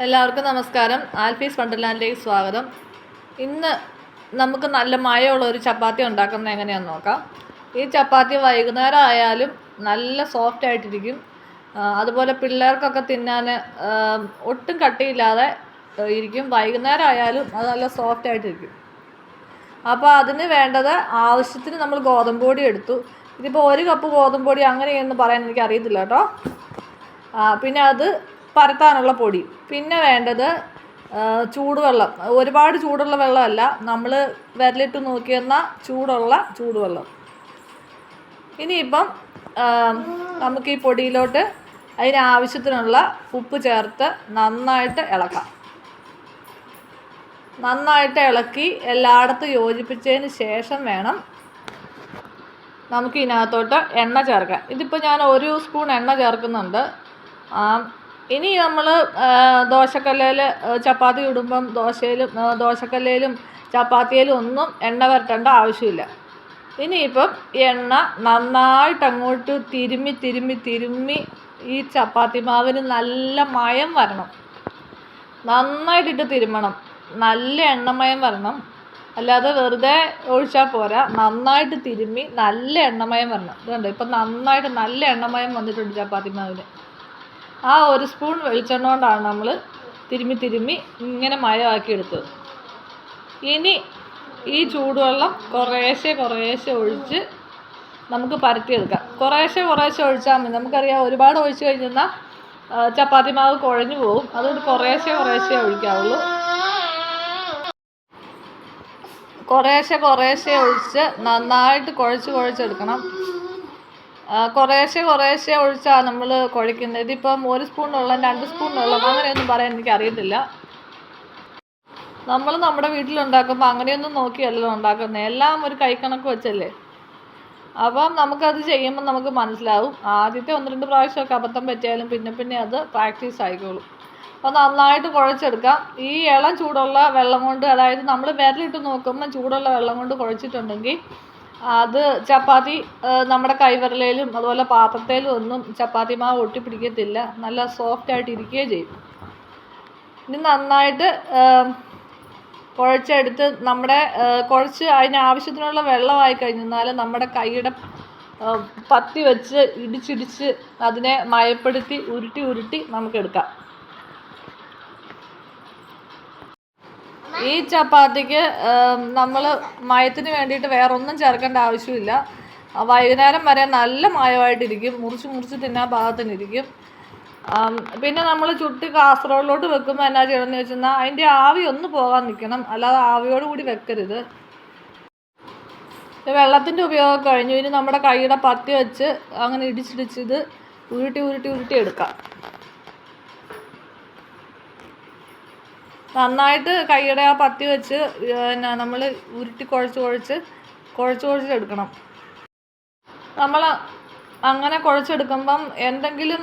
എല്ലാവർക്കും നമസ്കാരം. ആൽഫീസ് വണ്ടർലാൻഡിലേക്ക് സ്വാഗതം. ഇന്ന് നമുക്ക് നല്ല മയമുള്ള ഒരു ചപ്പാത്തി ഉണ്ടാക്കുന്നത് എങ്ങനെയാണെന്ന് നോക്കാം. ഈ ചപ്പാത്തി വൈകുന്നേരം ആയാലും നല്ല സോഫ്റ്റ് ആയിട്ടിരിക്കും. അതുപോലെ പിള്ളേർക്കൊക്കെ തിന്നാൻ ഒട്ടും കട്ടിയില്ലാതെ ഇരിക്കും. വൈകുന്നേരം ആയാലും അത് നല്ല സോഫ്റ്റ് ആയിട്ടിരിക്കും. അപ്പോൾ അതിന് വേണ്ടത് ആവശ്യത്തിന് നമ്മൾ ഗോതമ്പ് പൊടി എടുത്തു. ഇതിപ്പോൾ ഒരു കപ്പ് ഗോതമ്പ് പൊടി അങ്ങനെയൊന്നും പറയാൻ എനിക്ക് അറിയത്തില്ല കേട്ടോ പിന്നെ അത് പരത്താനുള്ള പൊടി. പിന്നെ വേണ്ടത് ചൂടുവെള്ളം. ഒരുപാട് ചൂടുള്ള വെള്ളമല്ല. നമ്മൾ വിരലിട്ട് നോക്കിയെന്ന ചൂടുള്ള ചൂടുവെള്ളം. ഇനിയിപ്പം നമുക്ക് ഈ പൊടിയിലോട്ട് അതിന് ആവശ്യത്തിനുള്ള ഉപ്പ് ചേർത്ത് നന്നായിട്ട് ഇളക്കാം. നന്നായിട്ട് ഇളക്കി എല്ലായിടത്തും യോജിപ്പിച്ചതിന് ശേഷം വേണം നമുക്ക് ഇതിനകത്തോട്ട് എണ്ണ ചേർക്കാം ഇതിപ്പോൾ ഞാൻ ഒരു സ്പൂൺ എണ്ണ ചേർക്കുന്നുണ്ട്. ഇനി നമ്മൾ ദോശക്കല്ലിൽ ചപ്പാത്തി ഇടുമ്പം ദോശയിലും ദോശക്കല്ലിലും ചപ്പാത്തിയിലും ഒന്നും എണ്ണ വരട്ടേണ്ട ആവശ്യമില്ല. ഇനിയിപ്പം എണ്ണ നന്നായിട്ട് അങ്ങോട്ട് തിരുമ്മി തിരുമ്മി തിരുമ്മി ഈ ചപ്പാത്തി മാവിന് നല്ല മയം വരണം. നന്നായിട്ടിട്ട് തിരുമ്മണം. നല്ല എണ്ണമയം വരണം. അല്ലാതെ വെറുതെ ഒഴിച്ചാൽ പോരാ. നന്നായിട്ട് തിരുമ്മി നല്ല എണ്ണമയം വരണം. ഇതുണ്ട്. ഇപ്പം നന്നായിട്ട് നല്ല എണ്ണമയം വന്നിട്ടുണ്ട് ചപ്പാത്തി മാവിന്. ആ ഒരു സ്പൂൺ വെളിച്ചെണ്ണ കൊണ്ടാണ് നമ്മൾ തിരുമ്മി തിരുമ്മി ഇങ്ങനെ മയമാക്കി എടുത്തത് ഇനി ഈ ചൂടുവെള്ളം കുറേശ്ശെ കുറേശ്ശെ ഒഴിച്ച് നമുക്ക് പരത്തിയെടുക്കാം. കുറേശ്ശെ കുറേശ്ശെ ഒഴിച്ചാൽ മതി. നമുക്കറിയാം ഒരുപാട് ഒഴിച്ച് കഴിഞ്ഞാൽ ചപ്പാത്തി മാവ് കുഴഞ്ഞു പോകും. അതുകൊണ്ട് കുറേശ്ശെ കുറേശ്ശെ ഒഴിക്കാവുള്ളൂ. കുറേശ്ശെ കുറേശ്ശെ ഒഴിച്ച് നന്നായിട്ട് കുഴച്ച് കുഴച്ചെടുക്കണം. കുറേശ്ശെ കുറേശ്ശെ ഒഴിച്ചാണ് നമ്മൾ കുഴയ്ക്കുന്നത്. ഇതിപ്പം ഒരു സ്പൂണുള്ള രണ്ട് സ്പൂൺ വെള്ളം അങ്ങനെയൊന്നും പറയാൻ എനിക്ക് അറിയത്തില്ല നമ്മൾ നമ്മുടെ വീട്ടിലുണ്ടാക്കുമ്പോൾ അങ്ങനെയൊന്നും നോക്കിയല്ലല്ലോ ഉണ്ടാക്കുന്നത് എല്ലാം ഒരു കൈക്കണക്ക് വെച്ചല്ലേ? അപ്പം നമുക്കത് ചെയ്യുമ്പോൾ നമുക്ക് മനസ്സിലാവും. ആദ്യത്തെ ഒന്ന് രണ്ട് പ്രാവശ്യമൊക്കെ അബദ്ധം പറ്റിയാലും പിന്നെ പിന്നെ അത് പ്രാക്ടീസ് ആയിക്കോളും. അപ്പോൾ നന്നായിട്ട് കുഴച്ചെടുക്കാം. ഈ ഇളം ചൂടുള്ള വെള്ളം കൊണ്ട് അതായത് നമ്മൾ വിരലിട്ട് നോക്കുമ്പോൾ ചൂടുള്ള വെള്ളം കൊണ്ട് കുഴച്ചിട്ടുണ്ടെങ്കിൽ അത് ചപ്പാത്തി നമ്മുടെ കൈവിരലിലും അതുപോലെ പാത്രത്തിലും ഒന്നും ചപ്പാത്തി മാവ് ഒട്ടിപ്പിടിക്കത്തില്ല. നല്ല സോഫ്റ്റ് ആയിട്ട് ഇരിക്കുകയും ചെയ്യും. ഇനി നന്നായിട്ട് കുഴച്ചെടുത്ത് നമ്മുടെ കുഴച്ച് അതിന് ആവശ്യത്തിനുള്ള വെള്ളമായി കഴിഞ്ഞാൽ നമ്മുടെ കൈയുടെ പത്തി വെച്ച് ഇടിച്ചിടിച്ച് അതിനെ മയപ്പെടുത്തി ഉരുട്ടി ഉരുട്ടി നമുക്ക് ഈ ചപ്പാത്തിക്ക് നമ്മൾ മയത്തിന് വേണ്ടിയിട്ട് വേറെ ഒന്നും ചേർക്കേണ്ട ആവശ്യമില്ല. വൈകുന്നേരം വരെ നല്ല മയമായിട്ടിരിക്കും. മുറിച്ച് മുറിച്ച് തിന്നാൻ പാകത്തിനിരിക്കും. പിന്നെ നമ്മൾ ചുട്ട് കാസറോളിലോട്ട് വെക്കുമ്പോൾ എന്നാ ചെയ്യണമെന്ന് വെച്ചാൽ അതിന്റെ ആവി ഒന്ന് പോകാൻ നിൽക്കണം അല്ലാതെ ആവിയോട് കൂടി വെക്കരുത്. വെള്ളത്തിന്റെ ഉപയോഗം കഴിഞ്ഞു. ഇനി നമ്മുടെ കൈയുടെ പത്തി വെച്ച് അങ്ങനെ ഇടിച്ചിടിച്ചിത് ഉരുട്ടി ഉരുട്ടി ഉരുട്ടി എടുക്കാം. നന്നായിട്ട് കൈയുടെ ആ പത്തി വെച്ച് പിന്നെ നമ്മൾ ഉരുട്ടി കുഴച്ച് കുഴച്ച് കുഴച്ച് കുഴച്ചെടുക്കണം നമ്മൾ അങ്ങനെ കുഴച്ചെടുക്കുമ്പം എന്തെങ്കിലും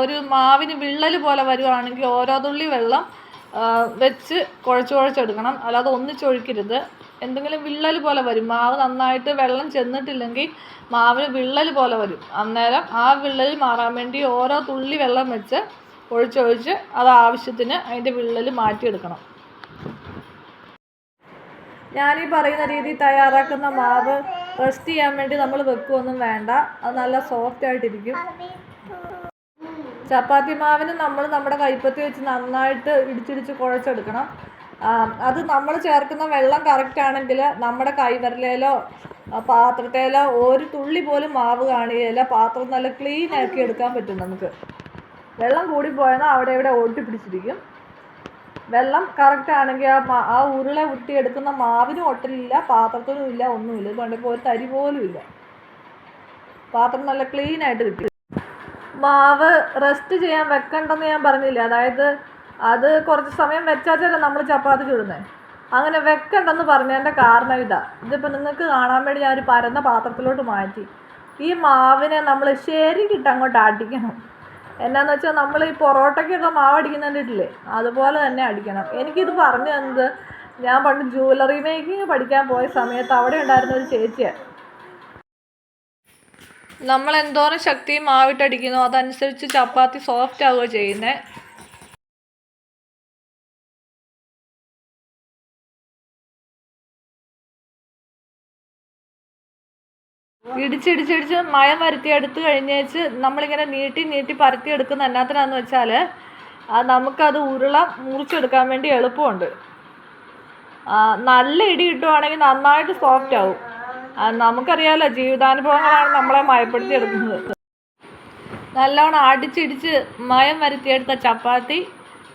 ഒരു മാവിന് വിള്ളൽ പോലെ വരുവാണെങ്കിൽ ഓരോ തുള്ളി വെള്ളം വെച്ച് കുഴച്ച് കുഴച്ചെടുക്കണം. അല്ലാതെ ഒന്നിച്ചൊഴിക്കരുത് എന്തെങ്കിലും വിള്ളൽ പോലെ വരും. മാവ് നന്നായിട്ട് വെള്ളം ചെന്നിട്ടില്ലെങ്കിൽ മാവിന് വിള്ളൽ പോലെ വരും. അന്നേരം ആ വിള്ളൽ മാറാൻ വേണ്ടി ഓരോ തുള്ളി വെള്ളം വെച്ച് ഒഴിച്ചൊഴിച്ച് അത് ആവശ്യത്തിന് അതിന്റെ വിള്ളൽ മാറ്റിയെടുക്കണം. ഞാനീ പറയുന്ന രീതി തയ്യാറാക്കുന്ന മാവ് റെസ്റ്റ് ചെയ്യാൻ വേണ്ടി നമ്മൾ വെക്കുകയൊന്നും വേണ്ട. അത് നല്ല സോഫ്റ്റ് ആയിട്ടിരിക്കും. ചപ്പാത്തി മാവിന് നമ്മൾ നമ്മുടെ കൈപ്പത്തി വെച്ച് നന്നായിട്ട് ഇടിച്ചിടിച്ച് കുഴച്ചെടുക്കണം. അത് നമ്മൾ ചേർക്കുന്ന വെള്ളം കറക്റ്റ് ആണെങ്കിൽ നമ്മുടെ കൈവരലേലോ പാത്രത്തേലോ ഒരു തുള്ളി പോലും മാവ് കാണുകയില്ല. പാത്രം നല്ല ക്ലീൻ ആക്കി എടുക്കാൻ പറ്റും നമുക്ക്. വെള്ളം കൂടിപ്പോയെന്നാൽ അവിടെ ഇവിടെ ഓട്ടി പിടിച്ചിരിക്കും. വെള്ളം കറക്റ്റ് ആണെങ്കിൽ ആ ആ ഉരുള ഉരുട്ടിയെടുക്കുന്ന മാവിനും ഒട്ടലില്ല പാത്രത്തിനും ഇല്ല ഒന്നുമില്ല. ഇതുകൊണ്ടിപ്പോൾ ഒരു തരി പോലും ഇല്ല. പാത്രം നല്ല ക്ലീൻ ആയിട്ട് കിട്ടി. മാവ് റെസ്റ്റ് ചെയ്യാൻ വെക്കണ്ടെന്ന് ഞാൻ പറഞ്ഞില്ല? അതായത് അത് കുറച്ച് സമയം വെച്ചാച്ചല്ലേ നമ്മൾ ചപ്പാത്തി ചുടുന്നത് അങ്ങനെ വെക്കണ്ടെന്ന് പറഞ്ഞതിന്റെ കാരണം ഇതാ. ഇതിപ്പോൾ നിങ്ങൾക്ക് കാണാൻ വേണ്ടി ഞാൻ ഒരു പരന്ന പാത്രത്തിലോട്ട് മാറ്റി. ഈ മാവിനെ നമ്മൾ ശരിക്കിട്ട് അങ്ങോട്ട് അടിക്കണം. എന്നാന്ന് വെച്ചാൽ നമ്മൾ ഈ പൊറോട്ടയ്ക്കൊക്കെ മാവടിക്കുന്ന കണ്ടിട്ടില്ലേ അതുപോലെ തന്നെ അടിക്കണം. എനിക്കിത് പറഞ്ഞു തന്നത് ഞാൻ പണ്ട് ജുവലറി മേക്കിംഗ് പഠിക്കാൻ പോയ സമയത്ത് അവിടെ ഉണ്ടായിരുന്ന ഒരു ചേച്ചിയാണ് നമ്മൾ എന്തോരം ശക്തി മാവിട്ടടിക്കുന്നു അതനുസരിച്ച് ചപ്പാത്തി സോഫ്റ്റ് ആവുക ചെയ്യുന്നത് ഇടിച്ചിടിച്ചിടിച്ച് മയം വരുത്തിയെടുത്ത് കഴിഞ്ഞേച്ച് നമ്മളിങ്ങനെ നീട്ടി നീട്ടി പരത്തി എടുക്കുന്ന എന്നാത്തിനാന്ന് വെച്ചാൽ നമുക്കത് ഉരുള മുറിച്ചെടുക്കാൻ വേണ്ടി എളുപ്പമുണ്ട്. നല്ല ഇടി കിട്ടുവാണെങ്കിൽ നന്നായിട്ട് സോഫ്റ്റ് ആവും. നമുക്കറിയാലോ ജീവിതാനുഭവങ്ങളാണ് നമ്മളെ മയപ്പെടുത്തി എടുക്കുന്നത്. നല്ലോണം അടിച്ചിടിച്ച് മയം വരുത്തിയെടുത്ത ചപ്പാത്തി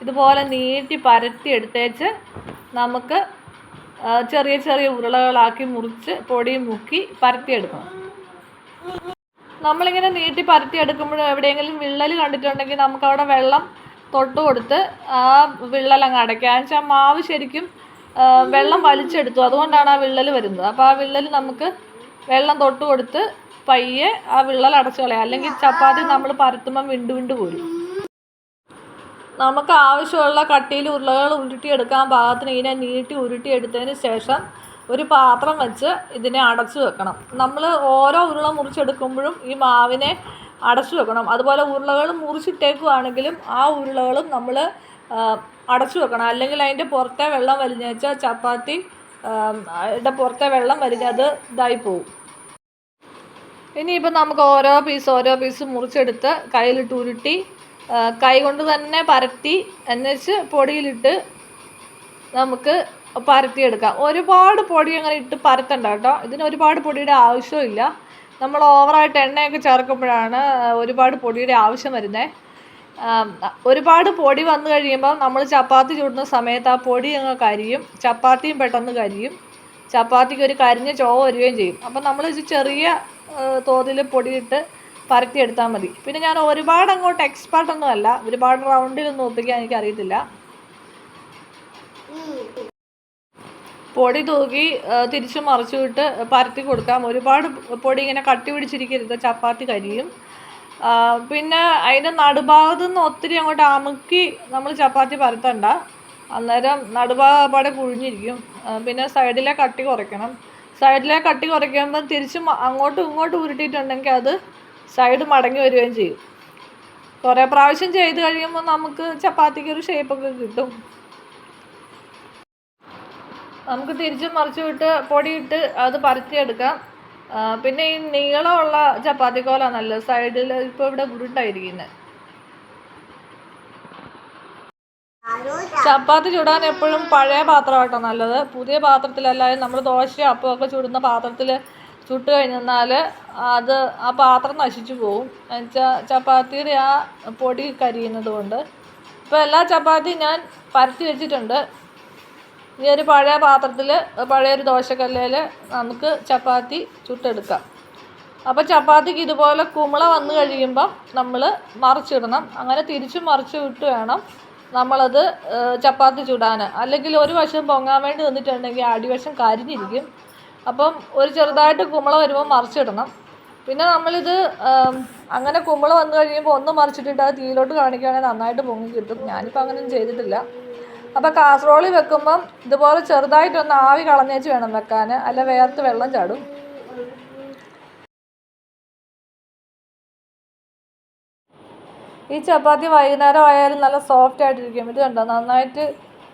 ഇതുപോലെ നീട്ടി പരത്തി എടുത്തേച്ച് നമുക്ക് ചെറിയ ചെറിയ ഉരുളകളാക്കി മുറിച്ച് പൊടിയും മുക്കി പരത്തിയെടുക്കണം. നമ്മളിങ്ങനെ നീട്ടി പരത്തി എടുക്കുമ്പോൾ എവിടെയെങ്കിലും വിള്ളൽ കണ്ടിട്ടുണ്ടെങ്കിൽ നമുക്കവിടെ വെള്ളം തൊട്ട് കൊടുത്ത് ആ വിള്ളൽ അങ്ങ് അടയ്ക്കുക. എന്ന് വെച്ചാൽ മാവ് ശരിക്കും വെള്ളം വലിച്ചെടുത്തു. അതുകൊണ്ടാണ് ആ വിള്ളൽ വരുന്നത്. അപ്പോൾ ആ വിള്ളൽ നമുക്ക് വെള്ളം തൊട്ട് കൊടുത്ത് പയ്യെ ആ വിള്ളൽ അടച്ചു കളയാം. അല്ലെങ്കിൽ ചപ്പാത്തി നമ്മൾ പരത്തുമ്പം വിണ്ടു വിണ്ടു പോരും. നമുക്ക് ആവശ്യമുള്ള കട്ടിയിൽ ഉരുളകൾ ഉരുട്ടിയെടുക്കാൻ പാകത്തിന് ഇതിനെ നീട്ടി ഉരുട്ടിയെടുത്തതിന് ശേഷം ഒരു പാത്രം വെച്ച് ഇതിനെ അടച്ചു വെക്കണം. നമ്മൾ ഓരോ ഉരുള മുറിച്ചെടുക്കുമ്പോഴും ഈ മാവിനെ അടച്ചു വെക്കണം. അതുപോലെ ഉരുളകൾ മുറിച്ചിട്ടേക്കുവാണെങ്കിലും ആ ഉരുളകളും നമ്മൾ അടച്ചു വെക്കണം. അല്ലെങ്കിൽ അതിന്റെ പുറത്തെ വെള്ളം വലിഞ്ഞേച്ചാൽ ചപ്പാത്തി അതിന്റെ പുറത്തെ വെള്ളം വലിഞ്ഞത് ഇതായി പോവും. ഇനിയിപ്പോൾ നമുക്ക് ഓരോ പീസ് ഓരോ പീസ് മുറിച്ചെടുത്ത് കയ്യിലിട്ട് ഉരുട്ടി ആ, കൈ കൊണ്ട് തന്നെ പരത്തി എന്നുവെച്ച് പൊടിയിലിട്ട് നമുക്ക് പരത്തിയെടുക്കാം. ഒരുപാട് പൊടി അങ്ങനെ ഇട്ട് പരത്തണ്ട കേട്ടോ. ഇതിന് ഒരുപാട് പൊടിയുടെ ആവശ്യമില്ല നമ്മൾ ഓവറായിട്ട് എണ്ണയൊക്കെ ചേർക്കുമ്പോഴാണ് ഒരുപാട് പൊടിയുടെ ആവശ്യം വരുന്നത് ഒരുപാട് പൊടി വന്നു കഴിയുമ്പോൾ നമ്മൾ ചപ്പാത്തി ചൂടുന്ന സമയത്ത് ആ പൊടി അങ്ങ് കരിയും. ചപ്പാത്തിയും പെട്ടെന്ന് കരിയും. ചപ്പാത്തിക്ക് ഒരു കരിഞ്ഞ ചോവ വരികയും ചെയ്യും. അപ്പം നമ്മൾ ചെറിയ തോതിൽ പൊടിയിട്ട് പരത്തിയെടുത്താൽ മതി. പിന്നെ ഞാൻ ഒരുപാട് അങ്ങോട്ട് എക്സ്പേർട്ടൊന്നും അല്ല. ഒരുപാട് റൗണ്ടിലൊന്നും ഒപ്പിക്കാൻ എനിക്ക് അറിയത്തില്ല പൊടി തൂക്കി തിരിച്ചു മറിച്ചു വിട്ട് പരത്തി കൊടുക്കാം. ഒരുപാട് പൊടി ഇങ്ങനെ കട്ടി പിടിച്ചിരിക്കരുത്. ചപ്പാത്തി കരിയും. പിന്നെ അതിന്റെ നടുഭാഗത്തു നിന്ന് ഒത്തിരി അങ്ങോട്ട് അമുക്കി നമ്മൾ ചപ്പാത്തി പരത്തണ്ട. അന്നേരം നടുഭാഗം അപ്പാടെ കുഴിഞ്ഞിരിക്കും പിന്നെ സൈഡിലെ കട്ടി കുറയ്ക്കണം. സൈഡിലെ കട്ടി കുറയ്ക്കുമ്പോൾ തിരിച്ച് അങ്ങോട്ടും ഇങ്ങോട്ടും ഉരുട്ടിയിട്ടുണ്ടെങ്കിൽ അത് സൈഡ് മടങ്ങി വരികയും ചെയ്യും. കുറേ പ്രാവശ്യം ചെയ്ത് കഴിയുമ്പോൾ നമുക്ക് ചപ്പാത്തിക്ക് ഒരു ഷേപ്പൊക്കെ കിട്ടും. നമുക്ക് തിരിച്ചും മറിച്ചു വിട്ട് പൊടിയിട്ട് അത് പരത്തിയെടുക്കാം. പിന്നെ ഈ നീളമുള്ള ചപ്പാത്തിക്കോല നല്ലത്. സൈഡിൽ ഇപ്പോൾ ഇവിടെ ഉരുണ്ടായിരിക്കുന്നത് ചപ്പാത്തി ചുടാൻ എപ്പോഴും പഴയ പാത്രമാട്ടോ നല്ലത്. പുതിയ പാത്രത്തിലല്ലാതെ നമ്മൾ ദോശ അപ്പമൊക്കെ ചുടുന്ന പാത്രത്തിൽ ചുട്ട് കഴിഞ്ഞാൽ അത് ആ പാത്രം നശിച്ചു പോകും എന്നുവെച്ചാൽ ചപ്പാത്തിയുടെ ആ പൊടി കരിയുന്നത് കൊണ്ട്. ഇപ്പോൾ എല്ലാ ചപ്പാത്തിയും ഞാൻ പരത്തി വെച്ചിട്ടുണ്ട്. ഈ ഒരു പഴയ പാത്രത്തിൽ പഴയൊരു ദോശക്കല്ലിൽ നമുക്ക് ചപ്പാത്തി ചുട്ടെടുക്കാം. അപ്പോൾ ചപ്പാത്തിക്ക് ഇതുപോലെ കുമിള വന്നു കഴിയുമ്പം നമ്മൾ മറിച്ചിടണം. അങ്ങനെ തിരിച്ചു മറിച്ച് വിട്ട് വേണം നമ്മളത് ചപ്പാത്തി ചുടാൻ അല്ലെങ്കിൽ ഒരു വശം പൊങ്ങാൻ വേണ്ടി നിന്നിട്ടുണ്ടെങ്കിൽ അടിവശം കരിഞ്ഞിരിക്കും. അപ്പം ഒരു ചെറുതായിട്ട് കുമ്പള വരുമ്പോൾ മറിച്ചിടണം. പിന്നെ നമ്മളിത് അങ്ങനെ കുമ്പള വന്നു കഴിയുമ്പോൾ ഒന്ന് മറിച്ചിട്ടിട്ട് അത് തീയിലോട്ട് കാണിക്കുകയാണെങ്കിൽ നന്നായിട്ട് പൊങ്ങി കിട്ടും. ഞാനിപ്പോൾ അങ്ങനെയൊന്നും ചെയ്തിട്ടില്ല. അപ്പോൾ കാസറോളിൽ വെക്കുമ്പം ഇതുപോലെ ചെറുതായിട്ടൊന്ന് ആവി കളഞ്ഞേച്ച് വേണം വെക്കാൻ. അല്ല വേർത്ത് വെള്ളം ചാടും. ഈ ചപ്പാത്തി വൈകുന്നേരം ആയാലും നല്ല സോഫ്റ്റ് ആയിട്ടിരിക്കും. ഇത് കണ്ടോ? നന്നായിട്ട്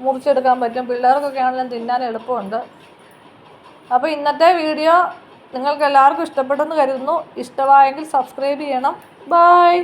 മുറിച്ചെടുക്കാൻ പറ്റും. പിള്ളേർക്കൊക്കെ ആണെങ്കിലും തിന്നാൻ എളുപ്പമുണ്ട്. അപ്പോൾ ഇന്നത്തെ വീഡിയോ നിങ്ങൾക്ക് എല്ലാവർക്കും ഇഷ്ടപ്പെട്ടെന്ന് കരുതുന്നു. ഇഷ്ടമായെങ്കിൽ സബ്സ്ക്രൈബ് ചെയ്യണം. ബായ്